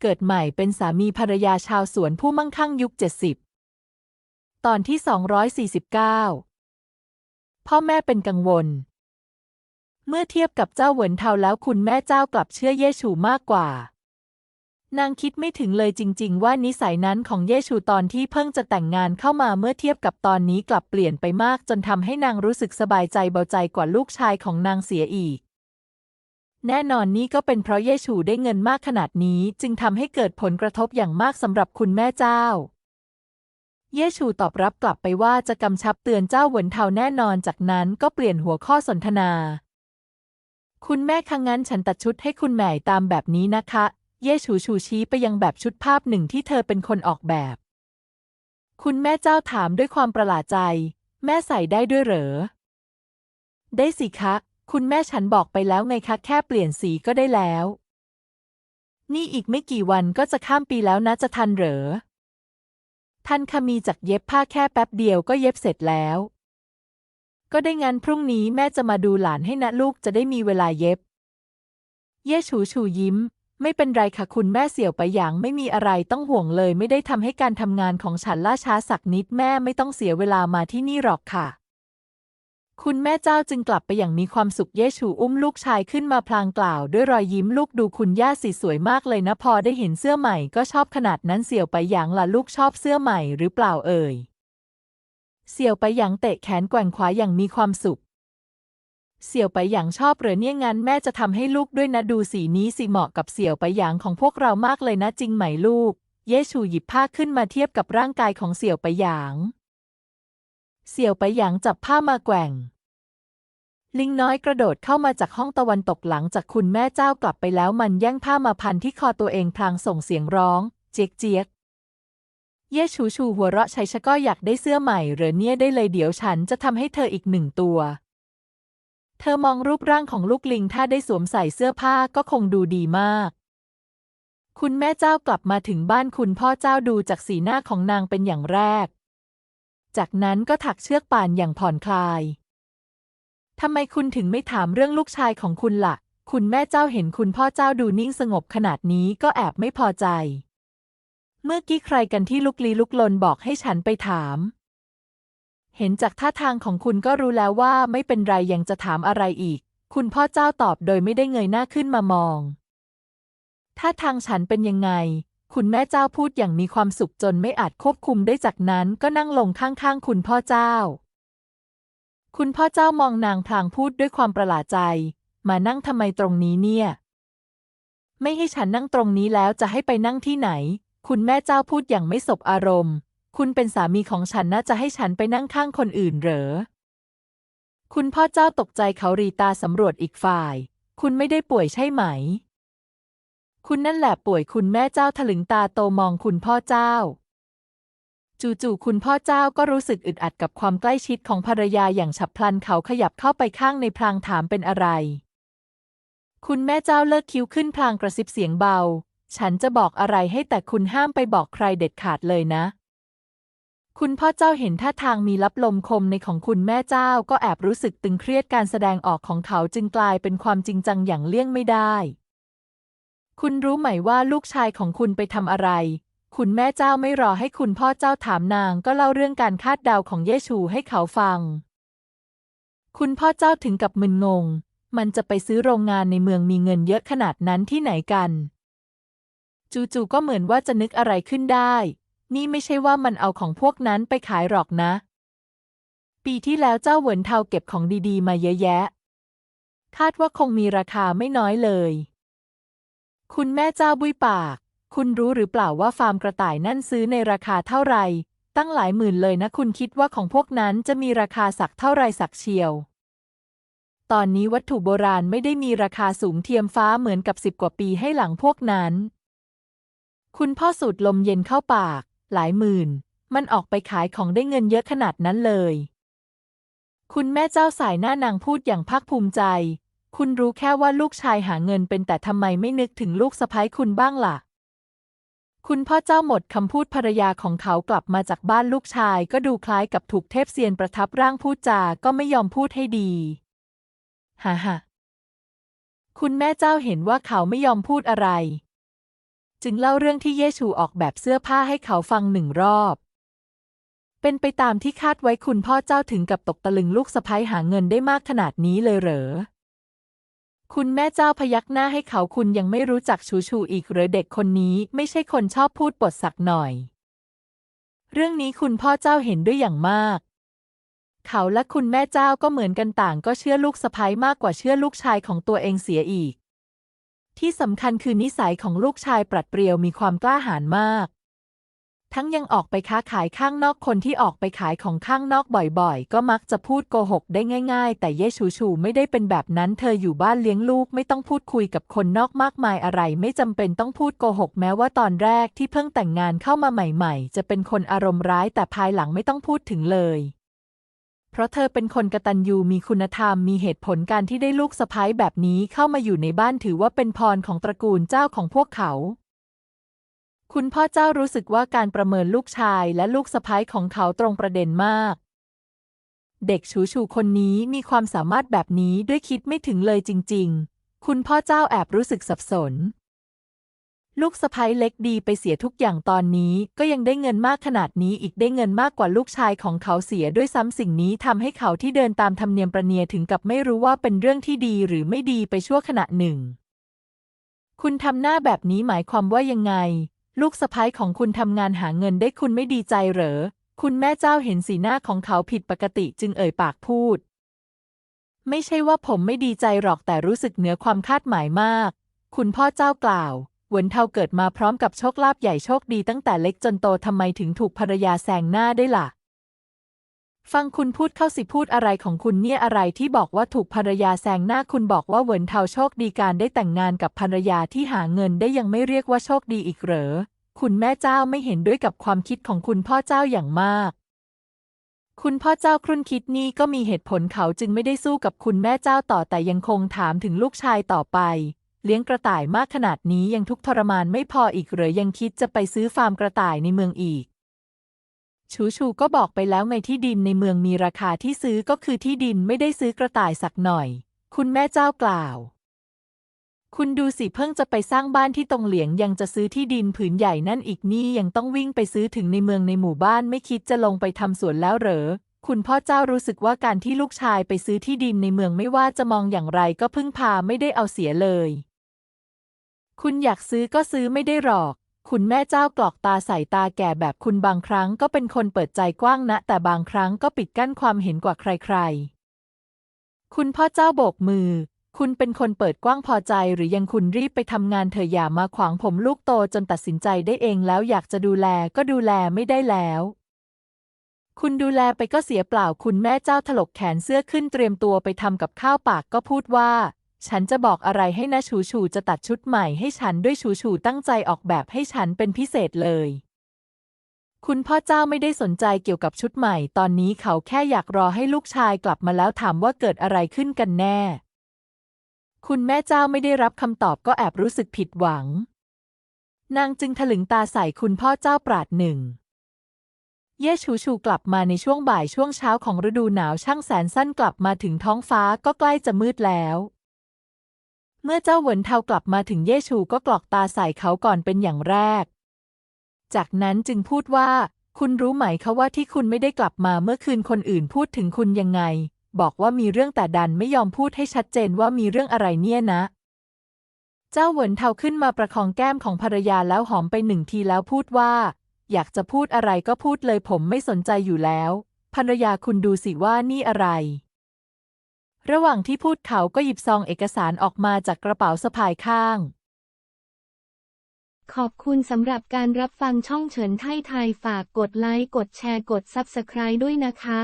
เกิดใหม่เป็นสามีภรรยาชาวสวนผู้มั่งคั่งยุค 70 ตอนที่ 249 พ่อแม่เป็นกังวล เมื่อเทียบกับเจ้าเหวินเทาแล้วคุณแม่เจ้ากลับเชื่อเยชูมากกว่า นางคิดไม่ถึงเลยจริง ๆ ว่านิสัยนั้นของเยชูตอนที่เพิ่งจะแต่งงานเข้ามาเมื่อเทียบกับตอนนี้กลับเปลี่ยนไปมากจนทำให้นางรู้สึกสบายใจเบาใจกว่าลูกชายของนางเสียอีก แน่นอนนี่ก็เป็นเพราะเยชูได้เงินมากขนาดนี้จึงทำให้เกิดผลกระทบอย่างมากสำหรับคุณแม่เจ้า เยชูตอบรับกลับไปว่าจะกำชับเตือนเจ้าหวนเทาแน่นอนจากนั้นก็เปลี่ยนหัวข้อสนทนา คุณแม่คะงั้นฉันตัดชุดให้คุณแม่ตามแบบนี้นะคะ เยชูชูชี้ไปยังแบบชุดภาพหนึ่งที่เธอเป็นคนออกแบบ คุณแม่เจ้าถามด้วยความประหลาดใจ แม่ใส่ได้ด้วยเหรอ ได้สิคะ คุณแม่ฉันบอกไปแล้วไงคะแค่เปลี่ยนสีก็ได้แล้ว นี่อีกไม่กี่วันก็จะข้ามปีแล้วนะจะทันเหรอท่านคะมีจากเย็บผ้าแค่แป๊บเดียวก็เย็บเสร็จแล้ว ก็ได้งั้นพรุ่งนี้แม่จะมาดูหลานให้นะลูกจะได้มีเวลาเย็บ เย่ฉูฉูยิ้ม ไม่เป็นไรค่ะคุณแม่เสี่ยวไปอย่างไม่มีอะไรต้องห่วงเลย ไม่ได้ทำให้การทำงานของฉันล่าช้าสักนิดแม่ไม่ต้องเสียเวลามาที่นี่หรอกค่ะ คุณแม่เจ้าจึงกลับไปอย่างมีความสุขเย่ฉูอุ้มลูกชายขึ้นมาพลางกล่าว ด้วยรอยยิ้มลูกดูคุณย่าสิสวยมากเลยนะพอได้เห็นเสื้อใหม่ก็ชอบขนาดนั้นเสี่ยวไปอย่างล่ะลูกชอบเสื้อใหม่หรือเปล่าเอ่ยเสี่ยวไปหยางเตะแขนแกว่งขวาอย่างมีความสุข เสี่ยวไปหยางชอบเหรือเนี่ยงั้นแม่จะทำให้ลูกด้วยนะดูสีนี้สิเหมาะกับเสี่ยวไปหยางของพวกเรามากเลยนะจริงไหมลูก เยชูหยิบผ้าขึ้นมาเทียบกับร่างกายของเสี่ยวไปหยาง เสี่ยวไปหยางจับผ้ามาแกว่ง ลิงน้อยกระโดดเข้ามาจากห้องตะวันตกหลังจากคุณแม่เจ้ากลับไปแล้วมันแย่งผ้ามาพันที่คอตัวเองพลางส่งเสียงร้อง เจียกเจียกเย่ชูชูหัวเราะชัยชะก็อยากได้เสื้อใหม่เหรอเนี่ยได้เลยเดี๋ยวฉันจะทำให้เธออีกหนึ่งตัว เธอมองรูปร่างของลูกลิงถ้าได้สวมใส่เสื้อผ้าก็คงดูดีมาก คุณแม่เจ้ากลับมาถึงบ้านคุณพ่อเจ้าดูจากสีหน้าของนางเป็นอย่างแรก จากนั้นก็ถักเชือกป่านอย่างผ่อนคลาย ทำไมคุณถึงไม่ถามเรื่องลูกชายของคุณละ่ะ คุณแม่เจ้าเห็นคุณพ่อเจ้าดูนิ่งสงบขนาดนี้ก็แอบไม่พอใจ เมื่อกี้ใครกันที่ลุกลี้ลุกลนบอกให้ฉันไปถาม เห็นจากท่าทางของคุณก็รู้แล้วว่าไม่เป็นไรยังจะถามอะไรอีก คุณพ่อเจ้าตอบโดยไม่ได้เงยหน้าขึ้นมามอง ท่าทางฉันเป็นยังไง คุณแม่เจ้าพูดอย่างมีความสุขจนไม่อาจควบคุมได้จากนั้นก็นั่งลงข้างๆ คุณพ่อเจ้า คุณพ่อเจ้ามองนางพลางพูดด้วยความประหลาดใจ มานั่งทำไมตรงนี้เนี่ย ไม่ให้ฉันนั่งตรงนี้แล้วจะให้ไปนั่งที่ไหน คุณแม่เจ้าพูดอย่างไม่สบอารมณ์ คุณเป็นสามีของฉันน่าจะให้ฉันไปนั่งข้างคนอื่นเหรอ คุณพ่อเจ้าตกใจเขารีตาสำรวจอีกฝ่าย คุณไม่ได้ป่วยใช่ไหม คุณนั่นแหละป่วยคุณแม่เจ้าถลึงตาโตมองคุณพ่อเจ้า จู่ๆคุณพ่อเจ้าก็รู้สึกอึดอัดกับความใกล้ชิดของภรรยาอย่างฉับพลันเขาขยับเข้าไปข้างในพลางถามเป็นอะไร คุณแม่เจ้าเลิกคิ้วขึ้นพลางกระซิบเสียงเบา ฉันจะบอกอะไรให้แต่คุณห้ามไปบอกใครเด็ดขาดเลยนะคุณพ่อเจ้าเห็นท่าทางมีลับลมคมในของคุณแม่เจ้าก็แอบรู้สึกตึงเครียดการแสดงออกของเขาจึงกลายเป็นความจริงจังอย่างเลี่ยงไม่ได้ คุณรู้ไหมว่าลูกชายของคุณไปทำอะไร คุณแม่เจ้าไม่รอให้คุณพ่อเจ้าถามนางก็เล่าเรื่องการคาดเดาของเยชูให้เขาฟัง คุณพ่อเจ้าถึงกับมึนงง มันจะไปซื้อโรงงานในเมืองมีเงินเยอะขนาดนั้นที่ไหนกัน จู่ๆก็เหมือนว่าจะนึกอะไรขึ้นได้ นี่ไม่ใช่ว่ามันเอาของพวกนั้นไปขายหรอกนะ ปีที่แล้วเจ้าเหวินเทาเก็บของดีๆ มาเยอะแยะ คาดว่าคงมีราคาไม่น้อยเลย คุณแม่เจ้าบุยปาก คุณรู้หรือเปล่าว่าฟาร์มกระต่ายนั่นซื้อในราคาเท่าไหร่ ตั้งหลายหมื่นเลยนะ คุณคิดว่าของพวกนั้นจะมีราคาสักเท่าไรสักเชียว ตอนนี้วัตถุโบราณไม่ได้มีราคาสูงเทียมฟ้าเหมือนกับสิบกว่าปีให้หลังพวกนั้น คุณพ่อสูดลมเย็นเข้าปาก หลายหมื่น มันออกไปขายของได้เงินเยอะขนาดนั้นเลย คุณแม่เจ้าสายหน้านางพูดอย่างภาคภูมิใจ คุณรู้แค่ว่าลูกชายหาเงินเป็นแต่ทำไมไม่นึกถึงลูกสะใภ้คุณบ้างล่ะ คุณพ่อเจ้าหมดคำพูดภรรยาของเขากลับมาจากบ้านลูกชายก็ดูคล้ายกับถูกเทพเซียนประทับร่างพูดจาก็ไม่ยอมพูดให้ดีฮ่าฮ่าคุณแม่เจ้าเห็นว่าเขาไม่ยอมพูดอะไร จึงเล่าเรื่องที่เยชูออกแบบเสื้อผ้าให้เขาฟังหนึ่งรอบ เป็นไปตามที่คาดไว้คุณพ่อเจ้าถึงกับตกตะลึงลูกสะใภ้หาเงินได้มากขนาดนี้เลยเหรอ คุณแม่เจ้าพยักหน้าให้เขาคุณยังไม่รู้จักชูชูอีกหรือเด็กคนนี้ไม่ใช่คนชอบพูดปดสักหน่อย เรื่องนี้คุณพ่อเจ้าเห็นด้วยอย่างมาก เขาและคุณแม่เจ้าก็เหมือนกันต่างก็เชื่อลูกสะใภ้มากกว่าเชื่อลูกชายของตัวเองเสียอีก ที่สำคัญคือนิสัยของลูกชายปรัดเปรียวมีความกล้าหาญมาก ทั้งยังออกไปค้าขายข้างนอกคนที่ออกไปขายของข้างนอกบ่อยๆ ก็มักจะพูดโกหกได้ง่ายๆ แต่เยชูชูไม่ได้เป็นแบบนั้น เธออยู่บ้านเลี้ยงลูกไม่ต้องพูดคุยกับคนนอกมากมายอะไร ไม่จำเป็นต้องพูดโกหกแม้ว่าตอนแรกที่เพิ่งแต่งงานเข้ามาใหม่ๆ จะเป็นคนอารมณ์ร้ายแต่ภายหลังไม่ต้องพูดถึงเลยเพราะเธอเป็นคนกตัญญูมีคุณธรรมมีเหตุผลการที่ได้ลูกสะใภ้แบบนี้เข้ามาอยู่ในบ้านถือว่าเป็นพรของตระกูลเจ้าของพวกเขา คุณพ่อเจ้ารู้สึกว่าการประเมินลูกชายและลูกสะใภ้ของเขาตรงประเด็นมาก เด็กชูชูคนนี้มีความสามารถแบบนี้ด้วยคิดไม่ถึงเลยจริง ๆ คุณพ่อเจ้าแอบรู้สึกสับสน ลูกสะใภ้เล็กดีไปเสียทุกอย่างตอนนี้ก็ยังได้เงินมากขนาดนี้อีกได้เงินมากกว่าลูกชายของเขาเสียด้วยซ้ำสิ่งนี้ทำให้เขาที่เดินตามธรรมเนียมประเนียถึงกับไม่รู้ว่าเป็นเรื่องที่ดีหรือไม่ดีไปชั่วขณะหนึ่ง คุณทำหน้าแบบนี้หมายความว่ายังไง ลูกสะพ้ายของคุณทำงานหาเงินได้คุณไม่ดีใจเหรอ คุณแม่เจ้าเห็นสีหน้าของเขาผิดปกติจึงเอ่ยปากพูด ไม่ใช่ว่าผมไม่ดีใจหรอกแต่รู้สึกเหนือความคาดหมายมาก คุณพ่อเจ้ากล่าวหวนเทาเกิดมาพร้อมกับโชคลาภใหญ่โชคดีตั้งแต่เล็กจนโตทำไมถึงถูกภรรยาแซงหน้าได้ล่ะ ฟังคุณพูดเข้าสิพูดอะไรของคุณเนี่ยอะไรที่บอกว่าถูกภรรยาแซงหน้าคุณบอกว่าเหวินเทาโชคดีการได้แต่งงานกับภรรยาที่หาเงินได้ยังไม่เรียกว่าโชคดีอีกเหรอ คุณแม่เจ้าไม่เห็นด้วยกับความคิดของคุณพ่อเจ้าอย่างมาก คุณพ่อเจ้าครุ่นคิดนี่ก็มีเหตุผลเขาจึงไม่ได้สู้กับคุณแม่เจ้าต่อแต่ยังคงถามถึงลูกชายต่อไป เลี้ยงกระต่ายมากขนาดนี้ยังทุกทรมานไม่พออีกเหรอยังคิดจะไปซื้อฟาร์มกระต่ายในเมืองอีก ชูชูก็บอกไปแล้วไงที่ดินในเมืองมีราคาที่ซื้อก็คือที่ดินไม่ได้ซื้อกระต่ายสักหน่อย คุณแม่เจ้ากล่าว คุณดูสิเพิ่งจะไปสร้างบ้านที่ตรงเหลียงยังจะซื้อที่ดินผืนใหญ่นั่นอีกนี่ยังต้องวิ่งไปซื้อถึงในเมืองในหมู่บ้านไม่คิดจะลงไปทำสวนแล้วเหรอ คุณพ่อเจ้ารู้สึกว่าการที่ลูกชายไปซื้อที่ดินในเมืองไม่ว่าจะมองอย่างไรก็พึ่งพาไม่ได้เอาเสียเลย คุณอยากซื้อก็ซื้อไม่ได้หรอก คุณแม่เจ้ากรอกตาใส่ตาแก่แบบคุณบางครั้งก็เป็นคนเปิดใจกว้างนะ แต่บางครั้งก็ปิดกั้นความเห็นกว่าใครๆ คุณพ่อเจ้าโบกมือ คุณเป็นคนเปิดกว้างพอใจหรือยังคุณรีบไปทำงานเถอะอย่ามาขวางผมลูกโตจนตัดสินใจได้เองแล้วอยากจะดูแลก็ดูแลไม่ได้แล้ว คุณดูแลไปก็เสียเปล่า คุณแม่เจ้าถลกแขนเสื้อขึ้นเตรียมตัวไปทำกับข้าวปากก็พูดว่า ฉันจะบอกอะไรให้นะชูชูจะตัดชุดใหม่ให้ฉันด้วยชูชูตั้งใจออกแบบให้ฉันเป็นพิเศษเลย คุณพ่อเจ้าไม่ได้สนใจเกี่ยวกับชุดใหม่ ตอนนี้เขาแค่อยากรอให้ลูกชายกลับมาแล้วถามว่าเกิดอะไรขึ้นกันแน่ คุณแม่เจ้าไม่ได้รับคำตอบก็แอบรู้สึกผิดหวัง นางจึงถลึงตาใส่คุณพ่อเจ้าปราดหนึ่งเย่ชูชูกลับมาในช่วงบ่ายช่วงเช้าของฤดูหนาวช่างแสนสั้นกลับมาถึงท้องฟ้าก็ใกล้จะมืดแล้ว เมื่อเจ้าเหวินเทากลับมาถึงเย่ชูก็กรอกตาใส่เขาก่อนเป็นอย่างแรก จากนั้นจึงพูดว่า คุณรู้ไหมคะว่าที่คุณไม่ได้กลับมาเมื่อคืนคนอื่นพูดถึงคุณยังไง บอกว่ามีเรื่องแต่ดันไม่ยอมพูดให้ชัดเจนว่ามีเรื่องอะไรเนี่ยนะ เจ้าเหวินเทาขึ้นมาประคองแก้มของภรรยาแล้วหอมไปหนึ่งทีแล้วพูดว่า อยากจะพูดอะไรก็พูดเลยผมไม่สนใจอยู่แล้ว ภรรยาคุณดูสิว่านี่อะไร ระหว่างที่พูดเขาก็หยิบซองเอกสารออกมาจากกระเป๋าสะพายข้าง ขอบคุณสำหรับการรับฟังช่องเฉินไทยไทยฝากกดไลค์ กดแชร์ กด Subscribe ด้วยนะคะ